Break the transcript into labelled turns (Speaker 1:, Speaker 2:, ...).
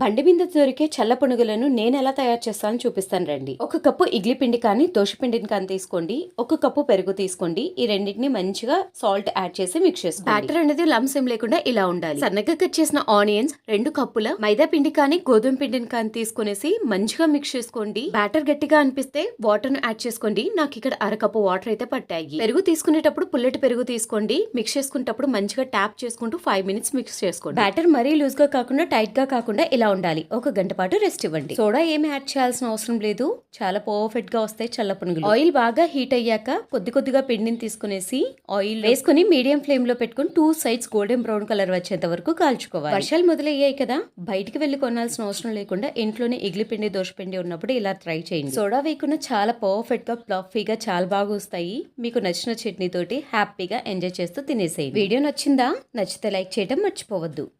Speaker 1: బండి మీద దొరికే చల్ల పునుగులను నేను ఎలా తయారు చేస్తానో చూపిస్తాను రండి. ఒక కప్పు ఇడ్లీ పిండి కానీ దోశ పిండిని కానీ తీసుకోండి. ఒక కప్పు పెరుగు తీసుకోండి. ఈ రెండింటిని మంచిగా సాల్ట్ యాడ్ చేసి మిక్స్ చేసుకోండి. బ్యాటర్ అనేది లమ్స్ ఏం లేకుండా ఇలా ఉండాలి. సన్నగా కట్ చేసిన ఆనియన్స్ రెండు కప్పుల మైదా పిండి కానీ గోధుమ పిండిని కానీ తీసుకునేసి మంచిగా మిక్స్ చేసుకోండి. బ్యాటర్ గట్టిగా అనిపిస్తే వాటర్ను యాడ్ చేసుకోండి. నాకు ఇక్కడ అరకప్పు వాటర్ అయితే పట్టాయి. పెరుగు తీసుకునేటప్పుడు పుల్లటి పెరుగు తీసుకోండి. మిక్స్ చేసుకునేటప్పుడు మంచిగా ట్యాప్ చేసుకుంటూ ఫైవ్ మినిట్స్ మిక్స్ చేసుకోండి. బ్యాటర్ మరీ లూజ్గా కాకుండా టైట్గా కాకుండా ఇలా ఉండాలి. ఒక గంట పాటు రెస్ట్ ఇవ్వండి. సోడా ఏమి యాడ్ చేయాల్సిన అవసరం లేదు. చాలా పర్ఫెక్ట్గా వస్తాయి చల్ల పునుగులు. ఆయిల్ బాగా హీట్ అయ్యాక కొద్ది కొద్దిగా పిండిని తీసుకునేసి ఆయిల్ వేసుకుని మీడియం ఫ్లేమ్లో పెట్టుకుని two sides golden brown colour వచ్చేంత వరకు కాల్చుకోవాలి. వర్షాలు మొదలయ్యాయి కదా బయటికి వెళ్ళి కొనాల్సిన అవసరం లేకుండా ఇంట్లోనే ఇడ్లీ పిండి దోశ పిండి ఉన్నప్పుడు ఇలా ట్రై చేయండి. సోడా వేయకుండా చాలా పర్ఫెక్ట్గా ఫ్లఫీగా చాలా బాగా వస్తాయి. మీకు నచ్చిన చట్నీ తోటి హ్యాపీగా ఎంజాయ్ చేస్తూ తినేసేయండి. వీడియో నచ్చిందా? నచ్చితే లైక్ చేయడం మర్చిపోవద్దు.